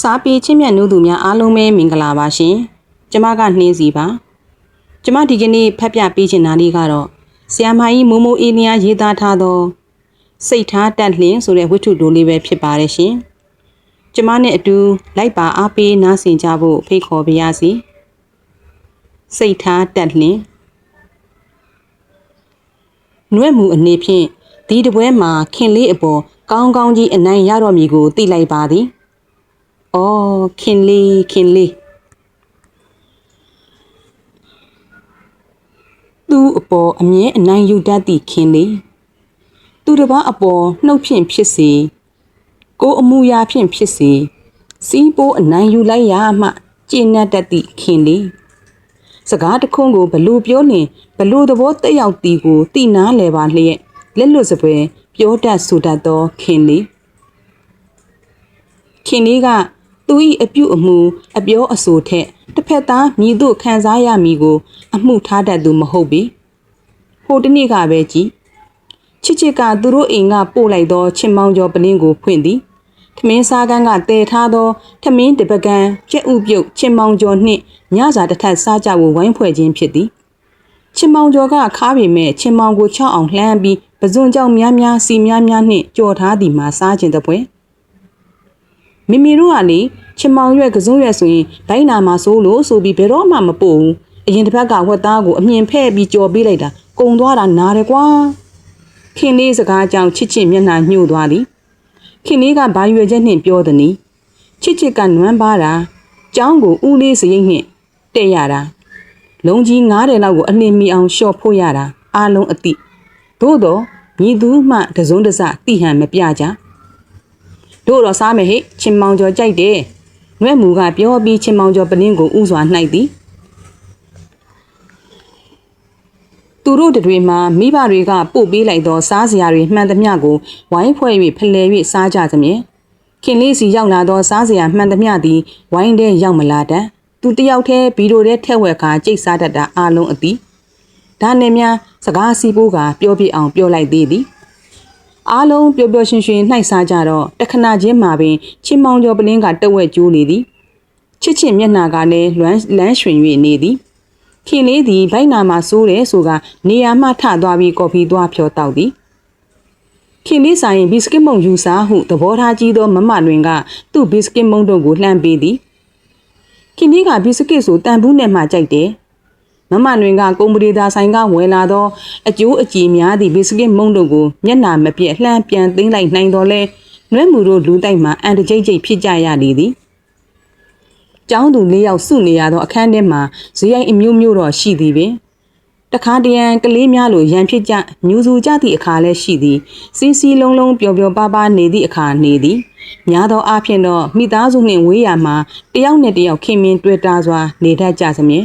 စားပြေချင်းမြတ်နိုးသူများအားလုံးပဲမင်္ဂလာပါရှင်ကျမကနှင်းစီပါကျမဒီကနေ့ဖတ်ပြပေးချင်တာလေးကတော့ဆီယမ်မာကြီးမိုးမိုးအေးလျာရေးသားထားသောစိတ်ထားတက်လှင်ဆိုတဲ့ဝတ္ထုတိုလေးပဲဖြစ်ပါတယ်ရှင်ကျမနဲ့အတူလိုက်ပါအားပေးနားဆင်ကြဖို့ဖိတ်ခေါ်ပါရစေစိတ်ထားတက်လှင်နှွဲ့မှုအနေဖြင့်ဒီတပွဲမှာခင်လေးအပေါ်ကောင်းကောင်းကြီးအနိုင်ရတော်မူကိုသိလိုက်ပါသည်။ အော်ခင်လေးခင်လေးသူ့အပေါ်အမြဲအနိုင်ယူတတ်သည့်ခင်လေးသူတစ်ပါးအပေါ်နှုတ်ဖြင့်ဖြစ်စေကိုယ်အမူအရာဖြင့်ဖြစ်စေစီးပိုးအနိုင်ယူလိုက်ရမှကျင့်တတ်တတ်သည့်ခင်လေးစကားတခွန်းကိုဘလို့ပြောရင်ဘလို့သဘောတက်ရောက်သည်ကိုသိနာလဲပါလျက်လက်လွတ်စပွဲပြောတတ်ဆိုတတ်သောခင်လေးခင်လေးက သူ၏အပြုအမူအပြောအဆိုထက်တစ်ဖက်သားမြည်တို့ခံစားရမည်ကို အမှုထားတတ်သူမဟုတ်ပေဟိုတနေ့ကပဲကြည်ချစ်ချစ်ကသူတို့အိမ်ကပို့လိုက်သောချင်မောင်ကျော်ပလင်းကိုဖွင့်သည်ထမင်းစားကန်းကတည်ထားသောထမင်းတပကံကြက်ဥပြုတ်ချင်မောင်ကျော်နှင့်ညစာတစ်ထပ်စားကြဖို့ဝိုင်းဖွဲ့ခြင်းဖြစ်သည်ချင်မောင်ကျော်ကခါပေမဲ့ချင်မောင်ကိုချောက်အောင်လှမ်းပြီးပဇွန်ကြောင်များများစီများများနှင့်ကြော်ထားသည်မှာစားခြင်းတပွဲ မိမိတို့ကလေချင်မောင်ရွက်ကစုံရွက်ဆိုရင်ဒိုင်းနာမှာစိုးလို့ဆိုပြီးဘယ်တော့မှမပို့ဘူးအရင်တစ်ဖက်ကဝက်သားကိုအမြင်ဖဲ့ပြီးကြော်ပေးလိုက်တာကုံသွားတာနားတယ်ကွာခင်လေးစကားကြောင့်ချစ်ချစ်မျက်နှာညှို့သွားသည်ခင်လေးကဘာရွယ်ချက်နှင့်ပြောသည်နီချစ်ချစ်ကနွမ်းပါတာကျောင်းကိုဦးလေးစရိတ်နှင့်တဲ့ရတာလုံးကြီး90လောက်ကိုအနှင်မီအောင်လျှော့ဖို့ရတာအားလုံးအတိသို့တော့မြည်သူမှတစုံတစတိဟန်မပြကြ တို့တော့စားမယ်ဟဲ့ချင်မောင်ကျော်ကြိုက်တယ်နွဲ့မူကပြောပြီးချင်မောင်ကျော်ပလင်းကိုဥစွာနှိုက်သည်သူတို့တွေမှာမိဘတွေကပို့ပေးလိုက်သောစားစရာတွေမှန်သမျှကိုဝိုင်းဖွဲ့၍ဖလှယ်၍စားကြသဖြင့်ခင်လေးစီရောက်လာသောစားစရာမှန်သမျှသည်ဝိုင်းထဲရောက်မလာတတ်သူတယောက်တည်းဗီဒီယိုထဲထက်ဝက်ကကြိတ်စားတတ်တာအလုံးအသီးဒါနဲ့များစကားစီးပိုးကပြောပြအောင်ပြောလိုက်သေးသည် အားလုံးပျော်ပျော်ရွှင်ရွှင်နှိုက်စားကြတော့တခဏချင်းမှာပင်ချင်းမောင်ကျော်ပလင်းကတဝက်ကျိုးနေသည်ချစ်ချစ်မျက်နှာကလည်းလွမ်းလန်းရွှင်၍နေသည်ခင်လေးသည်ဘိုက်နာမှာစိုးတယ်ဆိုကနေရာမှထသွားပြီးကော်ဖီသွားဖြောတောက်သည်ခင်လေးဆိုင်ဘီစကစ်မုံယူစားဟုသဘောထားကြီးသောမမလွင်ကသူ့ဘီစကစ်မုံတို့ကိုလှမ်းပေးသည်ခင်လေးကဘီစကစ်ဆိုတန်ဘူးနဲ့မှကြိုက်တယ် မမလွင်ကကုံပရီသာဆိုင်ကဝယ်လာသောအကျိုးအကြည်များသည့်ဘီစကစ်မုံတို့ကိုမျက်နာမပြည့်လှမ်းပြန်သိမ်းလိုက်နိုင်တော်လဲနွဲ့မူတို့လူတိုက်မှအန်တကြိတ်ကြိတ်ဖြစ်ကြရလေသည်ကျောင်းသူ၄ယောက်စုနေရသောအခန်းထဲမှာဇေယိုင်အမျိုးမျိုးတော့ရှိသည်ပင်တခါတရံကလေးများလိုရန်ဖြစ်ကြညူစုကြသည့်အခါလည်းရှိသည်စီစီလုံးလုံးပျော်ပျော်ပါးပါးနေသည့်အခါနေသည်များသောအားဖြင့်တော့မိသားစုနှင့်ဝေးရာမှာတယောက်နဲ့တယောက်ခင်မင်တွေ့တာစွာနေတတ်ကြစမြဲ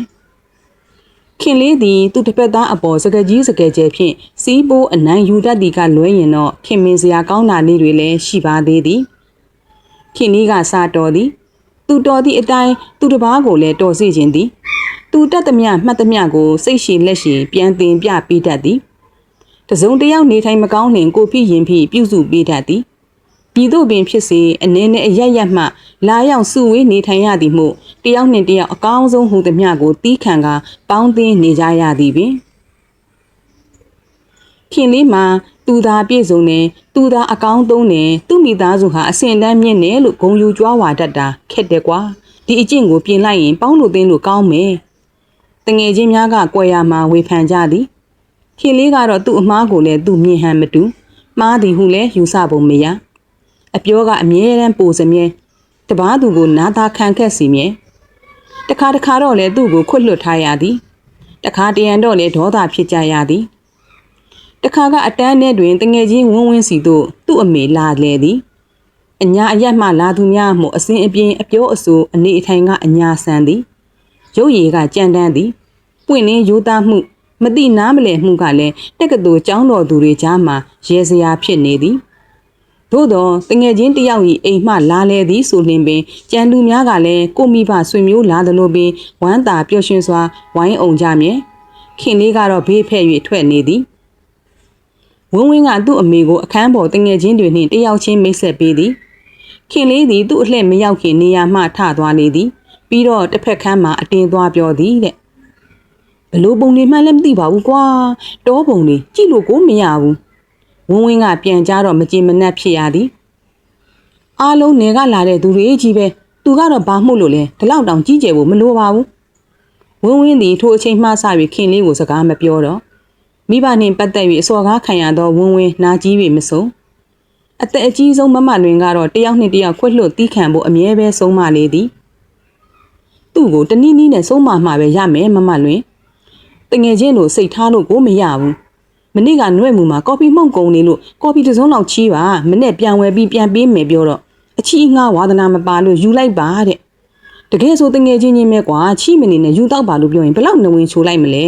ခင်လေးသည်သူတစ်ဖက်သားအပေါ်စကကြီးစကဲကျဲဖြင့်စီးပိုးအနိုင်ယူတတ်သည်ကလွဲရင်တော့ခင်မင်စရာကောင်းတာလေးတွေလည်းရှိပါသေးသည်ခင်လေးကစားတော်သည်သူတော်သည့်အတိုင်းသူတစ်ပါးကိုလည်းတော်စေခြင်းသည်သူတတ်သမျှမှတ်သမျှကိုစိတ်ရှိလက်ရှိပြန်တင်ပြပေးတတ်သည်တစုံတယောက်နေထိုင်မကောင်းလင်ကိုဖိရင်ဖိပြုစုပေးတတ်သည်ပြည်သို့ပင်ဖြစ်စေအနေနဲ့အရရမှလာရောက်စုဝေးနေထိုင်ရသည်မို့ တယောက်နှင့်တယောက်အကောင်းဆုံးဟူသည်မျှကိုတီးခံကပေါင်းသင်းနေကြရသည်ပင်ခင်လေးမှာသူသာပြည့်စုံတယ်သူသာအကောင်းသုံးတယ်သူ့မိသားစုဟာအစင်တန်းမြင့်တယ်လို့ဂုံယူကြွားဝါတတ်တာခက်တယ်ကွာဒီအကျင့်ကိုပြင်လိုက်ရင်ပေါင်းလို့သိန်းလို့ကောင်းမယ်တငယ်ချင်းများကကွယ်ရမှာဝေဖန်ကြသည်ခင်လေးကတော့သူ့အမားကိုလည်းသူ့မြင်ဟန်မတူမှားသည်ဟုလည်းယူဆပုံမရအပြောကအမြဲတမ်းပိုစမြဲတပားသူကိုနားသားခံခက်စီမြဲ တခါတခါတော့လေသူ့ကိုခွတ်လွတ်ထားရသည်တခါတရံတော့လေဒေါသဖြစ်ကြရသည်တခါကအတန်းထဲတွင်တငယ်ချင်းဝင်းဝင်းစီတို့သူ့အမေလာလေသည်အညာအရက်မှလာသူများမှုအစင်အပြင်းအပြောအဆိုအနေအထိုင်ကအညာဆန်သည်ရုပ်ရည်ကကြမ်းတမ်းသည်ပွင့်လင်းရိုးသားမှုမတိနားမလည်မှုကလည်းတက်ကတူចောင်းတော်သူတွေကြားမှာရဲစရာဖြစ်နေသည် သို့တော့တငယ်ချင်းတယောက်ဤအိမ်မှလာလေသည်ဆိုလျင်ပင်ကြံလူများကလည်းကိုမိဘဆွေမျိုးလာသလိုပင်ဝမ်းသာပျော်ရွှင်စွာဝိုင်းအောင်ကြမြဲခင်လေးကတော့ဘေးဖဲ့၍ထွက်နေသည်ဝင်းဝင်းကသူ့အမေကိုအခန်းပေါ်တငယ်ချင်းတွေနှင့်တယောက်ချင်းမိတ်ဆက်ပေးသည်ခင်လေးသည်သူ့အလှည့်မရောက်ခင်နေရာမှထသွားလေသည်ပြီးတော့တစ်ဖက်ခန်းမှာအတင်းသွားပြောသည်တဲ့ဘလို့ပုံနေမှန်းလည်းမသိပါဘူးကွာတောပုံနေကြည့်လို့ကိုမရဘူး ဝင်းဝင်းကပြန်ကြတော့မကြင်မနှက်ဖြစ်ရသည်အားလုံးနေကလာတဲ့သူတွေကြီးပဲသူကတော့ဘာမှုလို့လဲဒီလောက်တောင်ကြီးကျယ်ဖို့မလိုပါဘူးဝင်းဝင်းသည်ထိုအချိန်မှစပြီးခင်လေးကိုစကားမပြောတော့မိဘနှင့်ပတ်သက်၍အစော်ကားခံရသောဝင်းဝင်းနာကြီး၍မဆုံးအသက်အကြီးဆုံးမမလွင်ကတော့တယောက်နှစ်တယောက်ခွက်လွတ်တီးခံဖို့အမြဲပဲဆုံးမလေသည်သူ့ကိုတနည်းနည်းနဲ့ဆုံးမမှာပဲရမယ်မမလွင်တငယ်ချင်းတို့စိတ်ထားလို့ကိုမရဘူး မနေ့ကနှွဲ့မှုမှာကော်ဖီမှုန့်ကုန်နေလို့ကော်ဖီတစ်စုံလောက်ချီးပါမနေ့ပြန်ဝယ်ပြီးပြန်ပေးမယ်ပြောတော့အချီးငှားဝါသနာမပါလို့ယူလိုက်ပါတဲ့တကယ်ဆိုတငယ်ချင်းချင်းပဲကွာချီးမနေနဲ့ယူတော့ပါလို့ပြောရင်ဘယ်လောက်နှဝင်ချိုးလိုက်မလဲ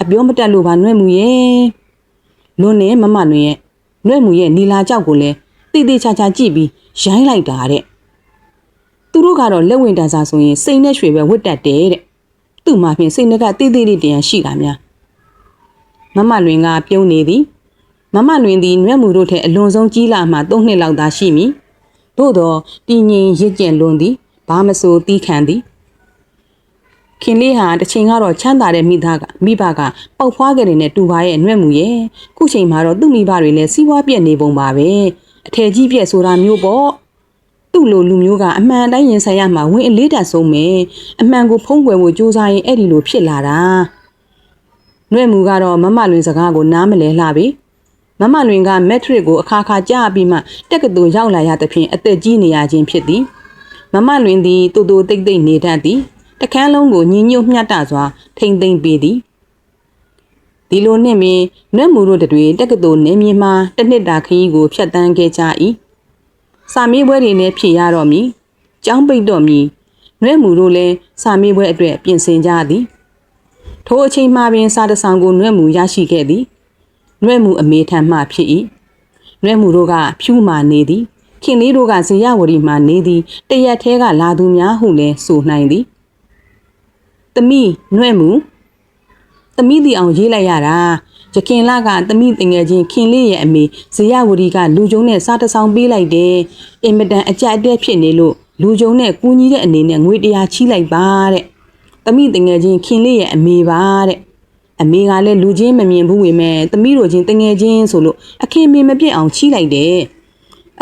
အပြောမတက်လို့ပါနှွဲ့မှုရဲ့လွန်နေမမလွင်ရဲ့နှွဲ့မှုရဲ့နီလာကြောက်ကိုလည်းတိတိချာချာကြည့်ပြီးရိုင်းလိုက်တာတဲ့သူတို့ကတော့လက်ဝင်တန်စာဆိုရင်စိတ်နဲ့ရွှေပဲဝတ်တက်တယ်တဲ့သူ့မှာဖြင့်စိတ်နဲ့ကတိတိလေးတရံရှိတာများ မမလွင်ကပြုံးနေသည်မမလွင်သည်နှွဲ့မှုတို့ထက်အလွန်ဆုံးကြီးလာမှ၃နှစ်လောက်သာရှိမည်သို့တော့တည်ငြိမ်ရစ်ကျင်လွန်သည်ဘာမဆိုတီးခံသည်ခင်လေးဟာတစ်ချိန်ကတော့ချမ်းသာတဲ့မိသားကမိဘကပေါက်ဖွားကြတဲ့နဲ့တူပါရဲ့အနှွဲ့မှုရဲ့ခုချိန်မှာတော့သူ့မိဘတွေလည်းစီးပွားပြက်နေပုံပါပဲအထယ်ကြီးပြက်ဆိုတာမျိုးပေါ့သူ့လိုလူမျိုးကအမှန်တိုင်းရင်ဆိုင်ရမှာဝင်အလေးတက်ဆုံးမယ်အမှန်ကိုဖုံးကွယ်ဖို့ကြိုးစားရင်အဲ့ဒီလိုဖြစ်လာတာ နှွဲ့မှုကတော့မမလွင်စကားကိုနားမလဲလှပြီမမလွင်ကမက်ထရစ်ကိုအခါခါကြားပြီးမှတက်ကတူရောက်လာရသဖြင့်အသက်ကြီးနေရခြင်းဖြစ်သည်မမလွင်သည်တူတူတိတ်တိတ်နေတတ်သည်တခန်းလုံးကိုညီညွတ်မျှတစွာထိမ့်သိမ့်ပေးသည်ဒီလိုနှင့်ပင်နွဲ့မူတို့တွေတက္ကသိုလ်နေမြေမှာတစ်နှစ်တာခရီးကိုဖျက်ဆီးခဲ့ကြ၏စာမေးပွဲတွေလည်းဖြေရတော့မည်ကျောင်းပိတ်တော့မည်နွဲ့မူတို့လည်းစာမေးပွဲအတွက်ပြင်ဆင်ကြသည် ထိုအချိန်မှပင်စာတဆောင်ကိုနွဲ့မူရရှိခဲ့သည်နွဲ့မူအမေထံမှဖြစ်၏နွဲ့မူတို့ကဖြူမာနေသည်ခင်လေးတို့ကဇေယဝရီမှနေသည်တရက်သေးကလာသူများဟုလည်းဆိုနိုင်သည်သမီးနွဲ့မူသမီးတီအောင်ရေးလိုက်ရတာရခင်လကသမီးတင်ငယ်ချင်းခင်လေးရဲ့အမေဇေယဝရီကလူကျုံနဲ့စားတဆောင်ပေးလိုက်တယ်အင်မတန်အကြက်အတဲဖြစ်နေလို့လူကျုံနဲ့ကူညီတဲ့အနေနဲ့ငွေတရာချီးလိုက်ပါတဲ့ သမီးတင်ငယ်ချင်းခင်လေးရဲ့အမေပါတဲ့အမေကလည်းလူချင်းမမြင်ဘူးဝေမဲ့သမီးတို့ချင်းတငယ်ချင်းဆိုလို့အခင်မင်မပြစ်အောင်ချီးလိုက်တယ်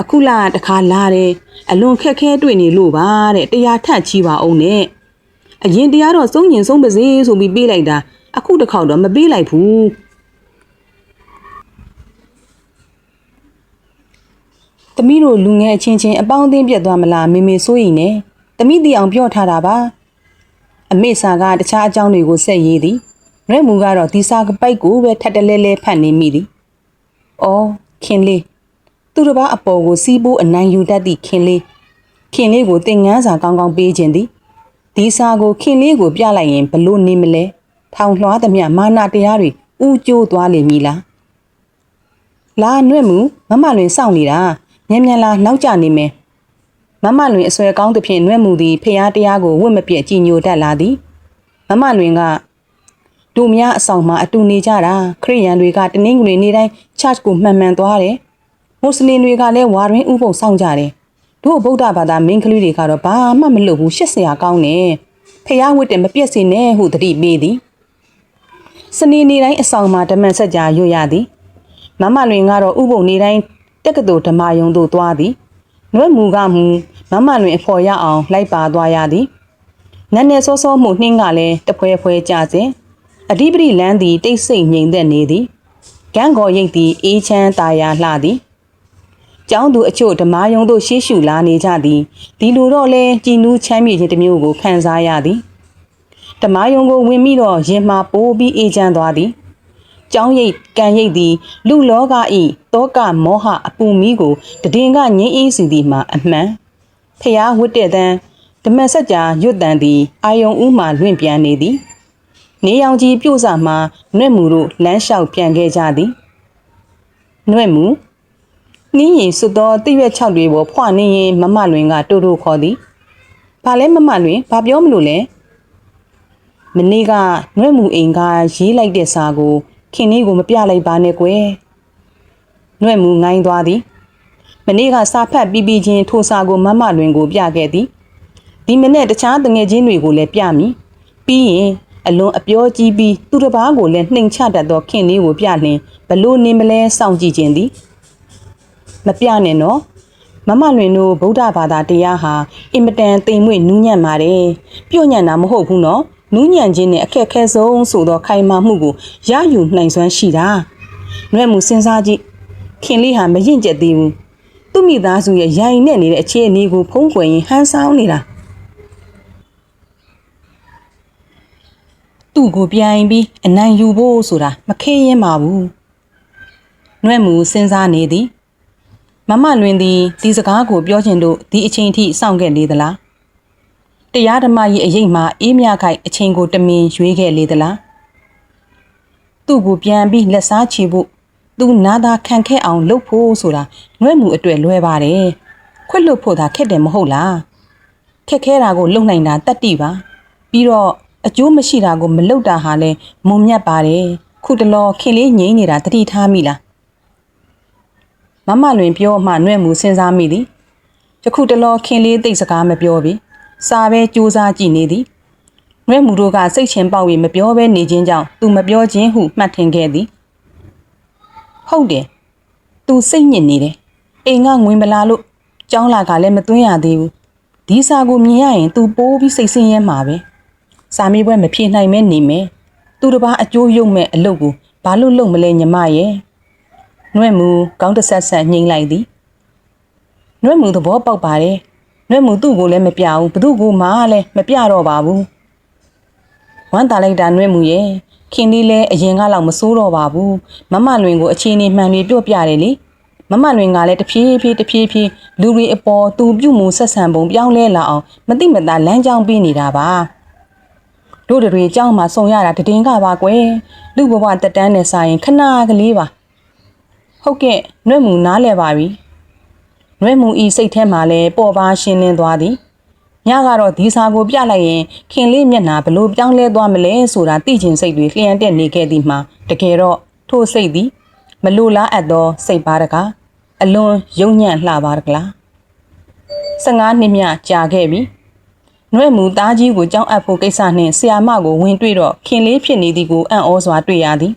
အခုလာတခါလာတယ်အလွန်ခက်ခဲတွေ့နေလို့ပါတဲ့တရားထပ်ချီးပါအောင်နဲ့အရင်တရားတော့စုံညင်ဆုံးပါစေဆိုပြီးပေးလိုက်တာအခုတစ်ခေါက်တော့မပေးလိုက်ဘူးသမီးတို့လူငယ်အချင်းချင်းအပေါင်းအသင်းပြတ်သွားမလားမေမေစိုးရင်နဲ့သမီးတီအောင်ပြောထားတာပါ အမေစာကတခြားအကြောင်းတွေကိုဆက်ရေးသည်ရဲမူကတော့ဒီစာကပိုက်ကိုပဲထပ်တလဲလဲဖတ်နေမိသည်အော်ခင်လေးသူတစ်ပါးအပေါ်ကိုစီးပိုးအနိုင်ယူတတ်သည့်ခင်လေးခင်လေးကိုသင်ငန်းစာကောင်းကောင်းပေးခြင်းသည်ဒီစာကိုခင်လေးကိုပြလိုက်ရင်ဘလို့နေမလဲထောင်လွှားသမျှမာနာတရားတွေဥကျိုးသွားလိမ့်မည်လားလာနှွဲ့မှုမမလွင်စောင့်နေတာမြန်မြန်လာနောက်ကျနေမယ် မမလွင်အစွဲကောင်းသဖြင့်နှွဲ့မှုသည်ဖျားတရားကိုဝတ်မပြတ်ကြည်ညိုတတ်လာသည်မမလွင်ကတို့များအဆောင်မှာအတူနေကြတာခရိယန်တွေကတနင်္ဂနွေနေ့တိုင်း church ကိုမှန်မှန်သွားတယ်မွတ်စလင်တွေကလည်းဝါရင်းဥပုပ်ဆောင်ကြတယ်တို့ဗုဒ္ဓဘာသာမင်းကလေးတွေကတော့ဘာမှမလုပ်ဘူးရှစ်ဆရာကောင်းတယ်ဖျားဝတ်တယ်မပြည့်စင်နဲ့ဟုတတိပေးသည်စနေနေ့တိုင်းအဆောင်မှာဓမ္မစကြာရွတ်ရသည်မမလွင်ကတော့ဥပုံနေ့တိုင်းတက္ကသိုလ်ဓမ္မယုံသို့သွားသည် နွဲ့မူကမူမမလွင်အဖော်ရအောင်လိုက်ပါသွားရသည်နတ်နယ်စောစောမှုနှင်းကလည်းတဖွဲဖွဲကြစဉ်အဓိပတိလန်းသည်တိတ်ဆိတ်ငြိမ်သက်နေသည်ကန်းကော်ရိတ်သည်အေးချမ်းตาရလှသည်ကျောင်းသူအချို့ဓမ္မယုံတို့ရှေ့ရှုလာနေကြသည်ဒီလိုတော့လဲကြည်နူးချမ်းမြေခြင်းတစ်မျိုးကိုခံစားရသည်ဓမ္မယုံကိုဝင်ပြီးတော့ရင်မှာပိုးပြီးအေးချမ်းသွားသည် ကျောင်းရိပ်ကံရိပ်သည်လူလောကဤတောကမောဟအပူမီးကိုတည်င်ကငင်းအေးစီသည်မှာအမှန်ဖျားဝတ်တဲ့တန်းဓမ္မစကြာရွတ်တန်သည်အာယုံဦးမှလွင့်ပြန်နေသည်နေရောင်ကြီးပြို့စာမှနှွဲ့မူတို့လမ်းလျှောက်ပြန်ခဲ့ကြသည်နှွဲ့မူနှင်းရင်စွတ်သောတိရွက်၆တွေပေါ်ဖွနေရင်မမလွင်ကတိုးတိုးခေါ်သည်ဘာလဲမမလွင်ဘာပြောမလို့လဲမနေ့ကနှွဲ့မူအိမ်ကရေးလိုက်တဲ့စာကို ခင်လေးကိုမပြလိုက်ပါနဲ့ကွယ်နှွဲ့မူငိုင်းသွားသည်မနေ့ကစာဖတ်ပြီးပြီးချင်းထိုစာကိုမမလွင်ကိုပြခဲ့သည်ဒီမနေ့တခြားတငယ်ချင်းတွေကိုလည်းပြမည်ပြီးရင်အလွန်အပြောကြီးပြီးသူတစ်ပါးကိုလည်းနှိမ်ချတတ်သောခင်လေးကိုပြလျင်ဘလို့နေမလဲစောင့်ကြည့်ခြင်းသည်မပြနဲ့နော်မမလွင်တို့ဗုဒ္ဓဘာသာတရားဟာအင်မတန်တိမ်မွေ့နူးညံ့ပါတယ်ပြော့ညံ့တာမဟုတ်ဘူးနော် နူးညံ့ခြင်းနဲ့အခက်ခဲဆုံးဆိုသောခိုင်မာမှုကိုရယူနိုင်စွမ်းရှိတာနှွဲ့မှုစဉ်းစားကြည့်ခင်လေးဟာမရင်ကျက်သေးဘူးသူ့မိသားစုရဲ့ရိုင်နဲ့နေတဲ့အခြေအနေကိုဖုံးကွယ်ရင်ဟန်ဆောင်နေတာသူ့ကိုပြိုင်ပြီးအနိုင်ယူဖို့ဆိုတာမခဲရင်ပါဘူးနှွဲ့မှုစဉ်းစားနေသည်မမလွင်သည်ဒီစကားကိုပြောချင်လို့ဒီအချိန်ထိစောင့်ခဲ့လေသလား တရားဓမ္မရဲ့အရေးမှာအေးမြခိုက်အချိန်ကိုတမင်ရွေးခဲ့လေသလားသူ့ကိုပြန်ပြီးလက်စားချေဖို့သူနာသာခံခဲ့အောင်လုပ်ဖို့ဆိုတာနှွဲ့မှုအတွေ့လွဲပါတယ်ခွတ်လွတ်ဖို့သာခက်တယ်မဟုတ်လားခက်ခဲတာကိုလုံနိုင်တာတတ်တိပါပြီးတော့အကျိုးမရှိတာကိုမလုပ်တာဟာလဲမုံမြတ်ပါတယ်ခုတလောခင်လေးငိမ့်နေတာတတိထားမိလားမမလွင်ပြောမှနှွဲ့မှုစဉ်းစားမိသည်ယခုတလောခင်လေးသိပ်စကားမပြောပြီ စာပဲစူးစားကြည့်နေသည်နှွဲ့မှုတို့ကစိတ်ချင်းပေါက်ပြီးမပြောဘဲနေခြင်းကြောင့်သူမပြောခြင်းဟုမှတ်ထင်ခဲ့သည်ဟုတ်တယ်သူစိတ်ညစ်နေတယ်အိမ်ကငွေမလာလို့ကျောင်းလာကလည်းမသွင်းရသေးဘူးဒီစာကိုမြင်ရရင် तू ပိုးပြီးစိတ်ဆင်းရဲမှာပဲစာမေးပွဲမဖြေနိုင်မဲနေမယ်သူတစ်ပါးအကျိုးရုံမဲ့အလုပ်ကိုဘာလို့လုပ်မလဲညီမရဲ့နှွဲ့မူကောင်းတဆက်ဆက်ညှိမ့်လိုက်သည်နှွဲ့မူသဘောပေါက်ပါတယ် လွတ်မှုသူ့ကိုလည်းမပြဘူးဘသူ့ကိုမှလည်းမပြတော့ပါဘူးဝမ်းတာလိုက်တာနှွဲ့မှုရဲ့ခင်လေးလည်းအရင်ကလောက်မစိုးတော့ပါဘူးမမလွင်ကိုအခြေအနေမှန်တွေပြော့ပြတယ်လေမမလွင်ကလည်းတဖြည်းဖြည်းတဖြည်းဖြည်းလူတွေအပေါ်သူပြုမှုဆက်ဆံပုံပြောင်းလဲလာအောင်မတိမသားလမ်းကြောင်းပေးနေတာပါတို့တွေကြောင်းမှာစုံရတာတည်င်းကပါကွယ်လူဘဝတက်တန်းနဲ့စာရင်ခဏကလေးပါဟုတ်ကဲ့နှွဲ့မှုနားလဲပါပြီ နှွဲ့မူဤစိတ်ထဲမှာလဲပေါ်ပါရှင်းလင်းသွားသည်ညကတော့ဒီစာကိုပြလိုက်ရင်ခင်လေးမျက်နှာဘလို့ပြောင်းလဲသွားမလဲဆိုတာသိချင်စိတ်တွေလျှံတက်နေခဲ့သည်မှာတကယ်တော့ထို့စိတ်သည်မလိုလားအပ်သောစိတ်ပါတကားအလွန်ယုံညံ့လှပါတကလား15နှစ်မြကြာခဲ့ပြီနှွဲ့မူသားကြီးကိုကြောင်းအပ်ဖို့ကိစ္စနှင့်ဆရာမကိုဝင်တွေ့တော့ခင်လေးဖြစ်နေသည်ကိုအံ့ဩစွာတွေ့ရသည်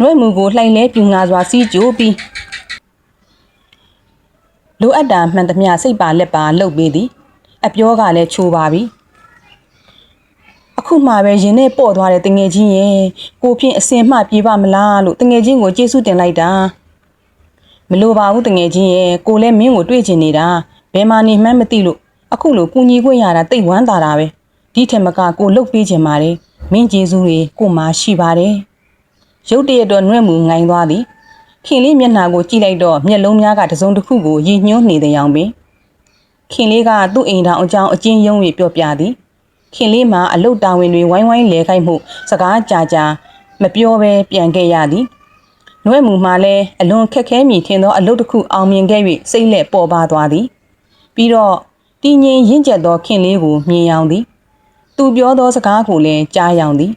နှွဲ့မှုကိုလှိုင်လဲပြူငါစွာစီးကြိုးပြီး လိုအပ်တာမှန်သမျှစိတ်ပါလက်ပါလှုပ်ပေးသည် အပြောကလည်းချိုးပါပြီအခုမှပဲရင်နဲ့ပေါ့သွားတဲ့တငယ်ချင်းရဲ့ကိုဖြင့်အစင်မှပြေးပါမလားလို့တငယ်ချင်းကိုကျေးဇူးတင်လိုက်တာမလိုပါဘူးတငယ်ချင်းရဲ့ကိုလည်းမင်းကိုတွေ့ချင်နေတာဘယ်မှနေမှန်းမသိလို့အခုလိုကူညီခွင့်ရတာတိတ်ဝမ်းသာတာပဲဒီထက်မကကိုလှုပ်ပေးချင်ပါတယ်မင်းကျေးဇူးတွေကိုမှရှိပါတယ်ရုတ်တရက်တော့နှွဲ့မှုငိုင်းသွားသည် ခင်လေးမျက်နှာကိုကြည့်လိုက်တော့မျက်လုံးများကတစုံတစ်ခုကိုရည်ညွှန်းနေတဲ့အောင်ပင်ခင်လေးကသူ့အိမ်ထောင်အကြောင်းအကျဉ်းယုံ၍ပြောပြသည်ခင်လေးမှာအလုတ်တာဝန်တွေဝိုင်းဝိုင်းလဲခိုက်မှုစကားကြာကြာမပြောဘဲပြန်ခဲ့ရသည်နှွဲ့မှုမှာလည်းအလွန်ခက်ခဲမိထင်သောအလုတ်တစ်ခုအောင်မြင်ခဲ့၍စိတ်လက်ပေါ်ပါသွားသည် ပြီးတော့တည်ငြိမ်ရင့်ကျက်သောခင်လေးကိုမြင်ရောက်သည် သူပြောသောစကားကိုလည်းကြားရောက်သည်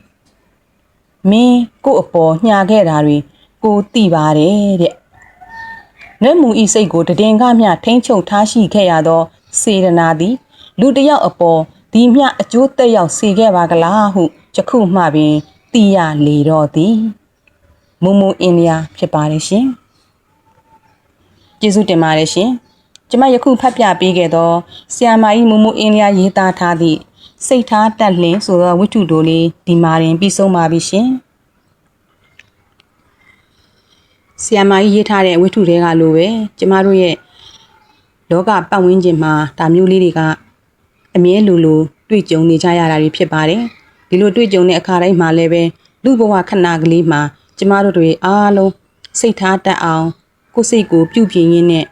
မင်းကို့အပေါ်ညှာခဲ့တာတွေ ကိုသိပါတယ်တဲ့။နှဲ့မူဤစိတ်ကိုတည်င်ကမျှထိမ့်ချုပ်ထားရှိခဲ့ရသော စေရနာသည် လူတစ်ယောက်အပေါ်ဒီမျှအကျိုးသက်ရောက်စေခဲ့ပါကလားဟုယခုမှပင်သိရလေတော့သည်။မူမူအင်းလျာဖြစ်ပါတယ်ရှင်။ကျေးဇူးတင်ပါတယ်ရှင်။ကျမယခုဖတ်ပြပေးခဲ့သောဆီယာမာကြီးမူမူအင်းလျာရေးသားထားသည့်စိတ်ထားတက်လင်းဆိုသောဝတ္ထုတိုလေးဒီမှာရင်ပြီးဆုံးပါပြီရှင်။ ဆီယာမာကြီးရေးထားတဲ့ဝတ္ထုတွေကလိုပဲကျမတို့ရဲ့လောကပတ်ဝန်းကျင်မှာဒါမျိုးလေးတွေကအမြဲလိုလိုတွေ့ကြုံနေကြရတာတွေဖြစ်ပါတယ်။ဒီလိုတွေ့ကြုံတဲ့အခါတိုင်းမှာလည်းပဲလူဘဝခဏကလေးမှာကျမတို့တွေအားလုံးစိတ်ထားတတ်အောင်ကိုယ်စိတ်ကိုပြုပြင်ရင်းနဲ့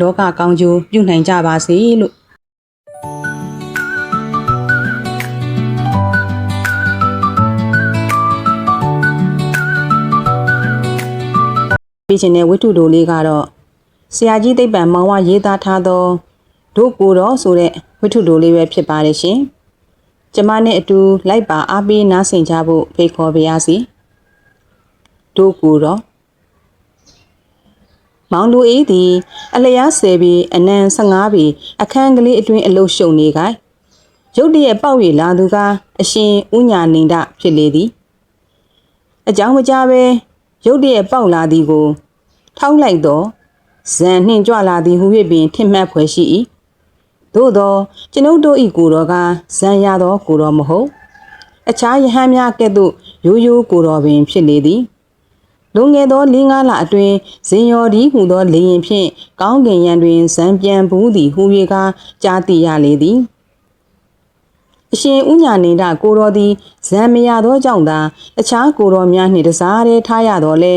လောကကောင်းကျိုးပြုနိုင်ကြပါစေလို့ ပြချင်တဲ့ဝတ္ထုတိုလေးကတော့ဆရာကြီးသိပ္ပံမောင်ဝရေးသားထားသောဒုကိုတော်ဆိုတဲ့ဝတ္ထုတိုလေးပဲဖြစ်ပါတယ်ရှင်။ကျမနဲ့အတူလိုက်ပါအားပေးနားဆင်ကြဖို့ဖိတ်ခေါ်ပါရစေ။ဒုကိုတော်မမောင်လူအေးသည်အလျားဆယ်ပြီးအနံ15ပြီးအခန်းကလေးအတွင်းအလုရှုံနေခိုင်ရုတ်တရက်ပေါက်ရလာသူကအရှင်ဥညာနေဒဖြစ်လေသည်အကြောင်းမကြားပဲ ရုတ်တရက်ပေါက်လာသည်ကို ထောက်လိုက်တော့ဇန်နှင့်ကြွလာသည်ဟု၍ပင်ထင်မှတ်ဖွယ်ရှိ၏သို့သောကျွန်ုပ်တို့၏ကိုတော်ကဇန်ရသောကိုတော်မဟုတ်အခြားယဟန်များကဲ့သို့ရိုးရိုးကိုတော်ပင်ဖြစ်လေသည်လွန်ခဲ့သော၄၅လအတွင်းဇင်ယော်ဒီဟူသောလေရင်ဖြင့်ကောင်းကင်ရန်တွင်ဇံပြန်ဘူးသည်ဟူ၍ကကြားသိရလေသည် အရှင်ဥညာနေဒကိုတော်သည်ဇံမရသောကြောင့်သာအခြားကိုတော်များနှင့်တစားတည်းထားရတော်လဲ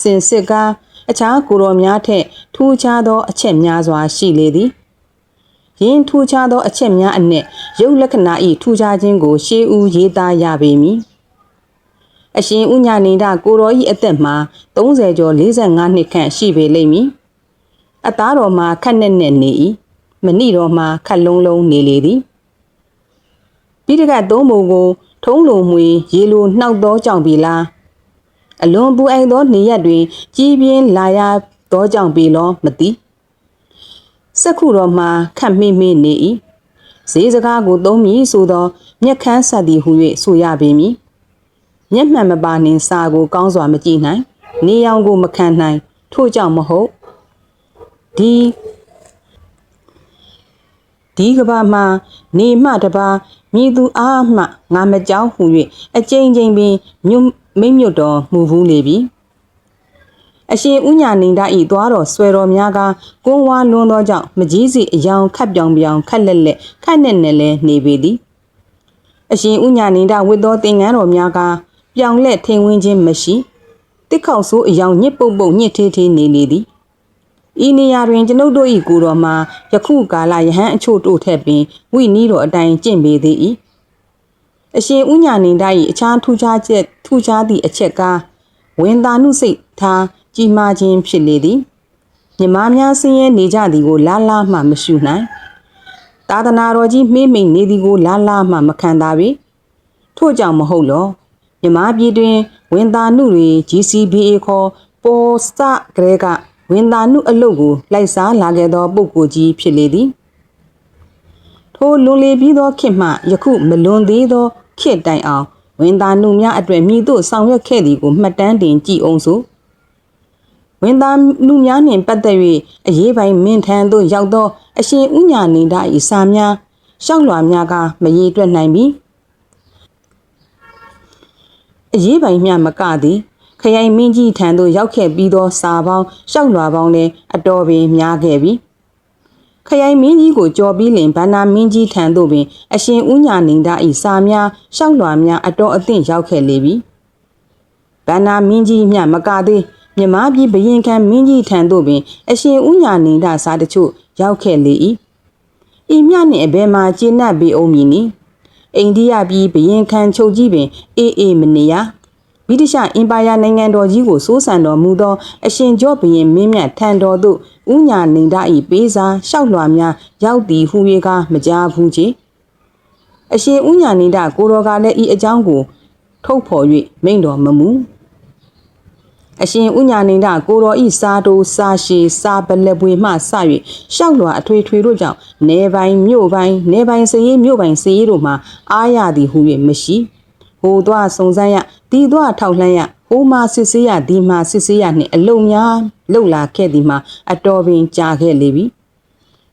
စင်စစ်ကားအခြားကိုတော်များထက်ထူးခြားသောအချက်များစွာရှိလေသည်ယင်းထူးခြားသောအချက်များအနက်ရုပ်လက္ခဏာ၏ထူးခြားခြင်းကို ရှေးဦးရေးသားရပေမည်အရှင်ဥညာနေဒကိုတော်၏အသက်မှာ30ကျော်45နှစ်ခန့်ရှိပေလိမ့်မည်အသားတော်မှာခက်နဲ့နဲ့နေ၏မဏိတော်မှာခက်လုံးလုံးနေလေသည် ပြီးတကသုံးပုံကို ထုံးလုံမှွေရေလိုနှောက်သောကြောင့်ပြီလားအလွန်ပူအိမ်သောနေရက်တွင် ကြီးပြင်းလာရသောကြောင့်ပြီလောမသိစက္ခုတော်မှာခတ်မိမိနေ၏ဈေးစကားကိုသုံးမည်ဆိုသော မျက်ခမ်းဆက်သည်ဟု၍ဆိုရပေမည်မျက်မှန်မပါနှင်စာကိုကောင်းစွာမကြည့်နိုင် နေရောင်ကိုမခံနိုင်ထို့ကြောင့်မဟုတ်ဒီ ဒီကဘာမှာနေမှတပါမြည်သူအားမှငါမကြောက်ဟု၍အကြိမ်ကြိမ်ပင်မြုံမိမ့်မြတ်တော်မူဘူးလေပြီအရှင်ဥညာနေဒဤသွားတော်ဆွဲတော်များကကုန်းဝါလွန်းသောကြောင့်မကြီးစီအယောင်ခတ်ပြောင်ပြောင်ခက်လက်လက်ခက်နဲ့နဲ့လဲနေပေသည်အရှင်ဥညာနေဒဝတ်သောသင်္ကန်းတော်များကပြောင်လက်ထင်ဝင်းခြင်းမရှိတစ်ခေါက်ဆိုးအယောင်ညစ်ပုတ်ပုတ်ညစ်သေးသေးနေလေသည် ဤနေရာတွင်ကျွန်ုပ်တို့၏ကိုတော်မှာယခုကာလယဟန်အချို့တို့ထက်ပင်ဝိနည်းတော်အတိုင်းကျင့်ပေသေး၏အရှင်ဥညာနေဒ၏အခြားထူးခြားချက်ထူးခြားသည့်အချက်ကားဝင်သာနုစိတ်ထားကြီးမားခြင်းဖြစ်လေသည်မြမများဆင်းရဲနေကြသည်ကိုလားလားမှမရှုနိုင်သာသနာတော်ကြီးမှေးမိန်နေသည်ကိုလားလားမှမခံသာပေထို့ကြောင့်မဟုတ်လောမြမပြည်တွင် ဝင်သာနုတွေ GCBA ခေါ်ပေါ်စကရဲက ဝင်သာနုအလုတ်ကိုလိုက်စားလာခဲ့သောပုဂ္ဂိုလ်ကြီးဖြစ်လေသည်ထိုလွန်လေပြီးသောခေတ်မှယခုမလွန်သေးသောခေတ်တိုင်အောင်ဝင်သာနုများအတွေ့မိတို့ဆောင်ရွက်ခဲ့သည်ကိုမှတ်တမ်းတင်ကြည့်အောင်ဆိုဝင်သားလူများနှင့်ပတ်သက်၍အရေးပိုင်းမင်းထံသို့ရောက်သောအရှင်ဥညာနေဒ၏စာများရှောက်လွှာများကမရေတွက်နိုင်ပြီအရေးပိုင်းမျှမကသည် ခရိုင်မင်းကြီးထံသို့ရောက်ခဲ့ပြီးသောစာပေါင်းရှောက်လွှာပေါင်းလည်းအတော်ပင်များခဲ့ပြီခရိုင်မင်းကြီးကိုကြော်ပြီးလင်ဗန္နာမင်းကြီးထံသို့ပင်အရှင်ဥညာနေဒ၏စာများရှောက်လွှာများအတော်အသင့်ရောက်ခဲ့လေပြီဗန္နာမင်းကြီးမျှမကသေးမြမပြည်ဘရင်ခံမင်းကြီးထံသို့ပင် အရှင်ဥညာနေဒစားတချို့ရောက်ခဲ့လေ၏ဤမြနှင့်အဘယ်မှာကျင့်납ပေအောင်မည်နီအိန္ဒိယပြည်ဘရင်ခံချုပ်ကြီးပင်အေးအေးမနေရ ဗြိတိရှအင်ပါယာနိုင်ငံတော်ကြီးကိုစိုးစံတော်မူသောအရှင်ကျော့ဘရင်မင်းမြတ်ထံတော်သို့ဥညာနေဒ၏ပေးစာလျှောက်လွှာများရောက်သည်ဟူ၍ကမကြားဘူးချေအရှင်ဥညာနေဒကိုတော်ကလည်းဤအကြောင်းကို ထုတ်ဖော်၍မိန့်တော်မမူအရှင်ဥညာနေဒကိုတော်ဤစာတိုစာရှည်စာပလက်ပွေမှစ၍ရှောက်လွာအထွေထွေတို့ကြောင့်နေပိုင်းမြို့ပိုင်းနေပိုင်းစည်ရေးမြို့ပိုင်းစည်ရေးတို့မှာအားရသည်ဟု၍မရှိဟိုသွားစုံစမ်းရ ဒီသွားထောက်လှမ်းရဟိုမှာစစ်ဆေးရဒီမှာစစ်ဆေးရနှင့်အလုံများလှုပ်လာခဲ့သည်မှာအတော်ပင်ကြာခဲ့လေပြီ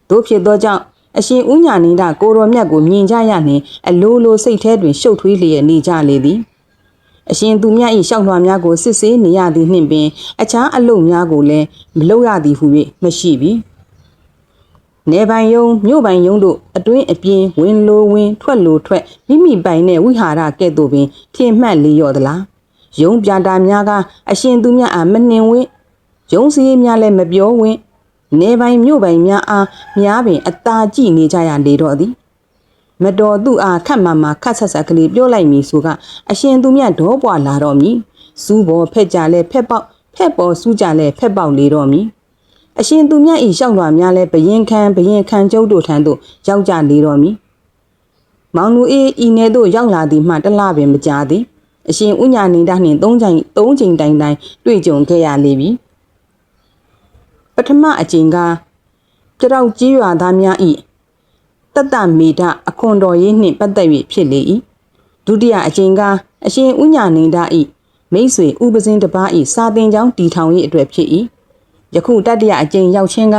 တို့ဖြစ်သောကြောင့်အရှင်ဥညာနေဒကိုတော်မြတ်ကိုမြင်ကြရနှင့်အလိုလိုစိတ်แท้တွင်ရှုပ်ထွေးလျက်နေကြလေသည်အရှင်သူမြတ်၏ရှောက်လွှာများကိုစစ်ဆေးနေရသည်နှင့်ပင်အခြားအလုပ်များကိုလည်းမလုပ်ရသည်ဟု၍မရှိပြီ နေပိုင်ယုံမြို့ပိုင်ယုံတို့အတွင်းအပြင်းဝင်လိုဝင်ထွက်လိုထွက်မိမိပိုင်တဲ့ဝိဟာရကဲ့သို့ပင်ထင်မှတ်လျော့သလားယုံပြတာများကအရှင်သူမြတ်အားမနှင်ဝင့်ယုံစည်းများလည်းမပြောဝင့်နေပိုင်မြို့ပိုင်များအားများပင်အသာကြည့်နေကြရလေတော့သည်မတော်သူအားခတ်မှမှခတ်ဆက်ဆက်ကလေးပြောလိုက်မည်ဆိုကအရှင်သူမြတ်ဒေါပွားလာတော့မည်စူးပေါ်ဖက်ကြလဲဖက်ပေါက်ဖက်ပေါ်စူးကြလဲဖက်ပေါက်လေတော့မည် အရှင်သူမြတ်ဤလျှောက်လွှာများလဲဘယင်ခံဘယင်ခံကျုပ်တို့ထံသို့ရောက်ကြလေတော့မည်မောင်လူအေးဤနယ်သို့ရောက်လာသည်မှတလားပင်မကြာသည်အရှင်ဥညာနေဒနှင့်၃ချိန်၃ချိန်တိုင်တိုင်တွေ့ကြုံခဲ့ရလေပြီပထမအကြိမ်ကကြောက်ကြီးရွာသားများဤတတ္တမေဒအခွန်တော်ရေးနှင့်ပတ်သက်၍ဖြစ်လေ၏ဒုတိယအကြိမ်ကအရှင်ဥညာနေဒဤမိတ်ဆွေဥပဇင်းတစ်ပါးဤစာသင်ကျောင်းတီထောင်၏အတွက်ဖြစ်၏ ယခုတတိယအကြိမ်ရောက်ခြင်းက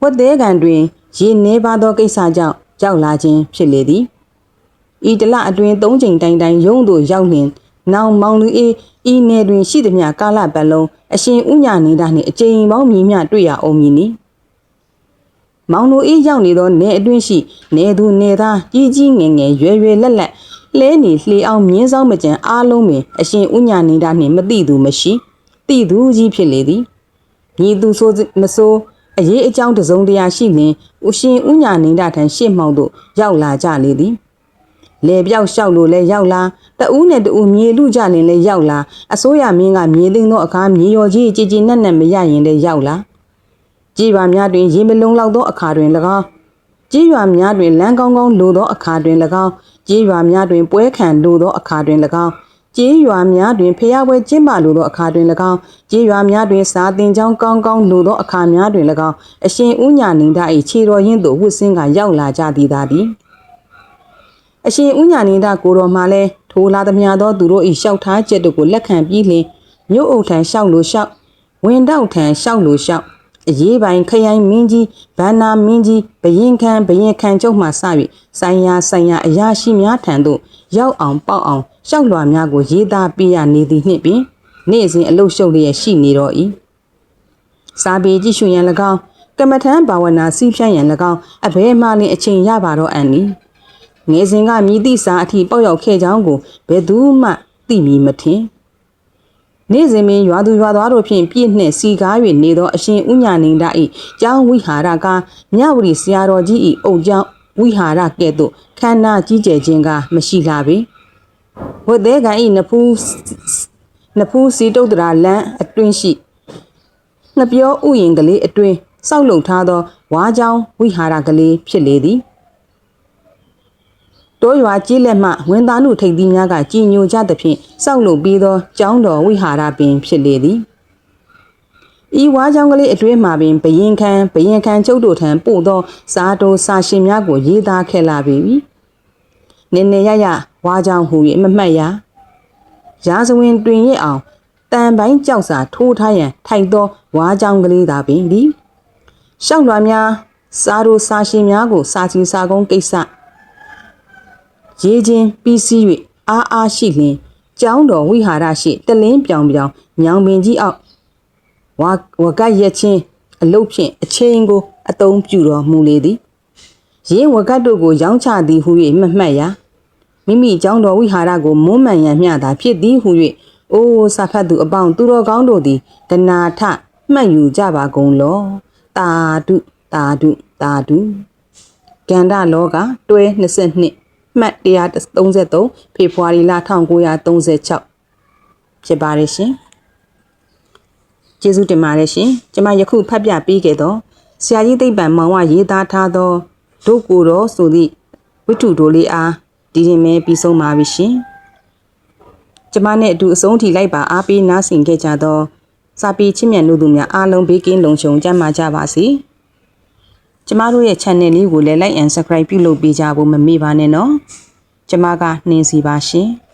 ဝတ်သေးကံတွင်ရေနေပါသောကိစ္စကြောင့်ရောက်လာခြင်းဖြစ်လေသည်ဤတလအတွင်၃ချိန်တိုင်တိုင်ရုံးသို့ရောက်လျင်နောင်မောင်လူအေးဤနယ်တွင်ရှိသည်မြကာလပတ်လုံးအရှင်ဥညာနေတာနှင့်အကြိမ်ပေါင်းမြည်မြတွေ့ရအောင်မည်နီမောင်လူအေးရောက်နေသောနယ်အတွင်းရှိနယ်သူနယ်သားကြီးကြီးငယ်ငယ်ရွယ်ရွယ်လက်လက်လဲနေလှေအောင်မြင်းဆောင်မကြံအားလုံးပင်အရှင်ဥညာနေတာနှင့်မတိသူမရှိတိသူကြီးဖြစ်လေသည် မြည်သူဆိုမဆိုအရေးအကြောင်းတစုံတရာရှိလင်ဥရှင်ဥညာနေတာထံရှေ့မှောက်သို့ရောက်လာကြလေသည်လေပြောက်လျှောက်လို့လဲရောက်လာတဦးနဲ့တဦးမြေလူကြလင်လဲရောက်လာအစိုးရမင်းကမြေသိမ်းသောအခါမြေရော်ကြီးကြည်ကြည်နက်နက်မရရင်လဲရောက်လာကြည်ရွာများတွင်ရေမလုံလောက်သောအခါတွင်၎င်းကြည်ရွာများတွင်လမ်းကောင်းကောင်းလိုသောအခါတွင်၎င်းကြည်ရွာများတွင်ပွဲခံလိုသောအခါတွင်၎င်း ကျေးရွာများတွင်ဖျားပွဲကျင်းပလိုသောအခါတွင်၎င်းကျေးရွာများတွင်စာသင်ကျောင်းကောင်းကောင်းလိုသောအခါများတွင်၎င်းအရှင်ဥညာဏိဒ၏ခြေတော်ရင်းသို့ဝတ်ဆင်းကရောက်လာကြသည်သာသည်အရှင်ဥညာဏိဒကိုတော်မှလည်းထိုလာသမျှသောသူတို့၏လျှောက်ထားချက်တို့ကိုလက်ခံပြီးလျှင်မြို့အုပ်ထံလျှောက်လိုလျှောက်ဝင်တော့ထံလျှောက်လိုလျှောက်အရေးပိုင်ခရိုင်မင်းကြီးဗန္နာမင်းကြီးဘရင်ခန့်ဘရင်ခန့်ကျုပ်မှစ၍ဆိုင်ရာဆိုင်ရာအရာရှိများထံသို့ရောက်အောင်ပေါက်အောင် ရှောက်လွှာများကိုရေးသားပေးရနေသည်နှင့်ပင်နေ့စဉ်အလုရှုပ်လျက်ရှိနေတော့၏စာပေကြည့်ရှုရန်၎င်းကမ္မထံဘာဝနာစီးဖြန့်ရန်၎င်းအဘဲမှလင်အချိန်ရပါတော့အန်နီငယ်စဉ်ကမြည်သည့်စာအထိပေါက်ရောက်ခဲ့ကြောင်းကိုဘယ်သူမှသိမီမထင်နေ့စဉ်ပင်ရွာသူရွာသားတို့ဖြင့်ပြည့်နှင့်စီကား၍နေသောအရှင်ဥညာဏိန္ဒ၏ကျောင်းဝိဟာရကမြဝတီဆရာတော်ကြီး၏အုပ်ကျောင်းဝိဟာရကဲ့သို့ခန္ဓာကြီးကျယ်ခြင်းကမရှိလာပေ ဝတ်သေးကံ၏နဖူးနဖူးစီတုတ်တရာလမ်းအတွင်းရှိနှပြောဥယျင်ကလေးအတွင်းစောက်လုံထားသောဝါကြောင်းဝိဟာရကလေးဖြစ်လေသည်တိုးရွာကြီးလက်မှဝင်းသားနုထိပ်သီးများကကြည်ညိုကြသဖြင့်စောက်လုပ်ပြီးသောကျောင်းတော်ဝိဟာရပင်ဖြစ်လေသည်ဤဝါကြောင့်ကလေးအတွင်းမှာပင်ဘရင်ခန်းဘရင်ခန်းကျုပ်တို့ထံပို့သောစားတိုးစာရှင်များကိုရေးသားခဲ့လာပြီ။ နည်းနည်းရရဝါကြောင့်ဟူ၍မမှတ်ရ။ရာဇဝင်တွင်ရအောင်တန်ပိုင်းကြောက်စာထိုးထားရန်ထိုက်သောဝါကြောင့်ကလေးသာပင်သည်။ရှောက်လွှာများစားတိုးစာရှင်များကို စာစီစာကုန်းကိစ္စရေးချင်းပြီးစီး၍အားအားရှိလျင်ကျောင်းတော်ဝိဟာရရှိတလင်းပြောင်ပြောင်ညောင်ပင်ကြီးအောက်ဝါဝကရက်ချင်းအလုတ်ဖြင့်အချင်းကိုအတုံးပြူတော်မူလေသည်ရင်းဝကတ်တို့ကိုရောင်းချသည်ဟု၍မမှတ်ရ မိမိကျောင်းတော်ဝိဟာရကိုမွမ်းမံရန်မျှသာဖြစ်သည်ဟု၍အိုးစာဖတ်သူအပေါင်းသူတော်ကောင်းတို့သည်ဒနာထမှတ်ယူကြပါကုန်လောတာတုတာတုတာတုကန္ဓလောကတွဲ22မှတ်133ဖေဖော်ဝါရီလ1936ဖြစ်ပါတယ်ရှင်ကျေးဇူးတင်ပါတယ်ရှင်ကျွန်မယခုဖတ်ပြပေးခဲ့သောဆရာကြီးသိပ္ပံမောင်ဝရေးသားထားသောဒုကိုတော်ဆိုသည့်ဝိတုဒိုလေးအား ဒီရင်မဲပြီးဆုံးပါပြီရှင်ကျမနဲ့အတူအဆုံးထိလိုက်ပါအားပေးနားဆင်ခဲ့ကြသောစာပေချစ်မြတ်လို့သူများအားလုံးဘေးကင်းလုံခြုံကြမှာကြပါစေ။ကျမတို့ရဲ့ channel လေးကိုလည်း like and subscribe ပြုလုပ်ပေးကြဖို့မမေ့ပါနဲ့နော်ကျမကနှင်းစီပါရှင်။